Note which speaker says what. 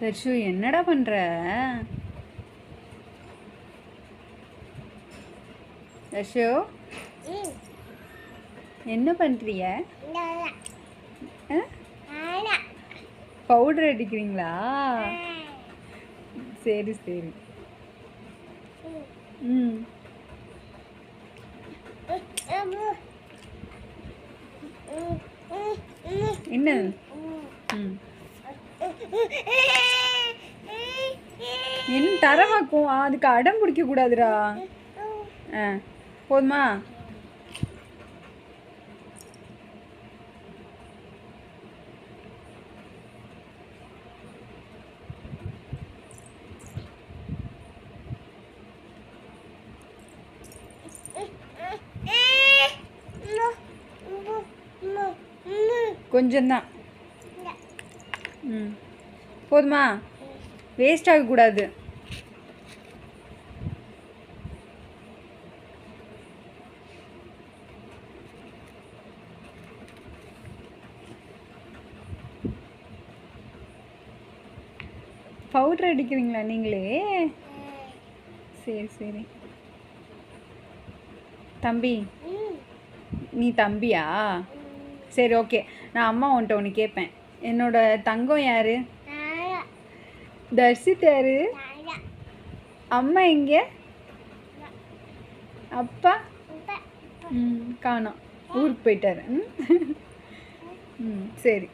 Speaker 1: தர்ஷு என்னடா பண்ற? தர்ஷு
Speaker 2: ம்.
Speaker 1: என்ன
Speaker 2: நானா
Speaker 1: பவுடர் அடிக்கிறீங்களா? சரி சரி. ம். என்ன? என்ன தரமாக்கும் அதுக்கு அடம் பிடிக்க கூடாதுடா. ஆ போதுமா? கொஞ்சம்தான். ம். போதுமா? வேஸ்ட் ஆகக்கூடாது. பவுட்ரு அடிக்கிறீங்களா நீங்களே? சரி சரி. தம்பி. நீ தம்பியா? சரி ஓகே நான் அம்மா உன்ட்ட ஒன்று கேட்பேன் என்னோட தங்கம் யாரு? தர்ஷித் யாரு அம்மா எங்க? அப்பா? ம் காணோம். ஊருக்கு போயிட்டாரு. ம். ம் சரி.